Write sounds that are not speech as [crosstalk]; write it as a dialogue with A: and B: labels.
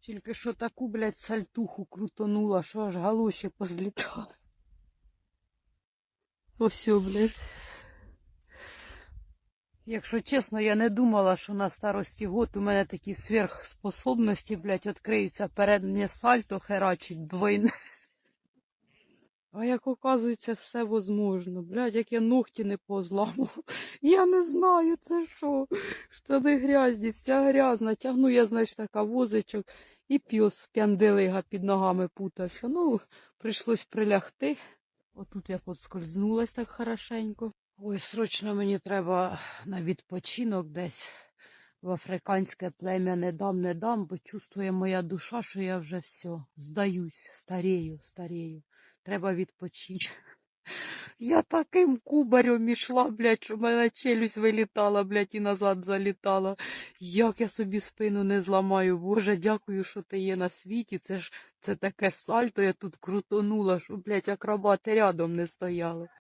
A: Тільки що таку, блядь, сальтуху крутонула, що аж галоші позлітали. Ось, блядь. Якщо чесно, я не думала, що на старості год у мене такі сверхспособності, блядь, відкриються переднє сальто херачить двойне. А як оказується, все возможно. Блядь, як я ногті не позламувала. [laughs] Я не знаю, це що. Штани грязні, вся грязна. Тягну я, знаєш, така возичок, і піс п'янделига під ногами путався. Ну, прийшлось прилягти. Отут я подскользнулась так хорошенько. Ой, срочно мені треба на відпочинок десь в африканське плем'я не дам, не дам, бо чувствує моя душа, що я вже все, здаюсь, старею, старею. Треба відпочити. Я таким кубарем ішла, блядь, що в мене челюсть вилітала, блядь, і назад залітала. Як я собі спину не зламаю. Боже, дякую, що ти є на світі. Це ж це таке сальто, я тут крутонула, що, блядь, акробати рядом не стояли.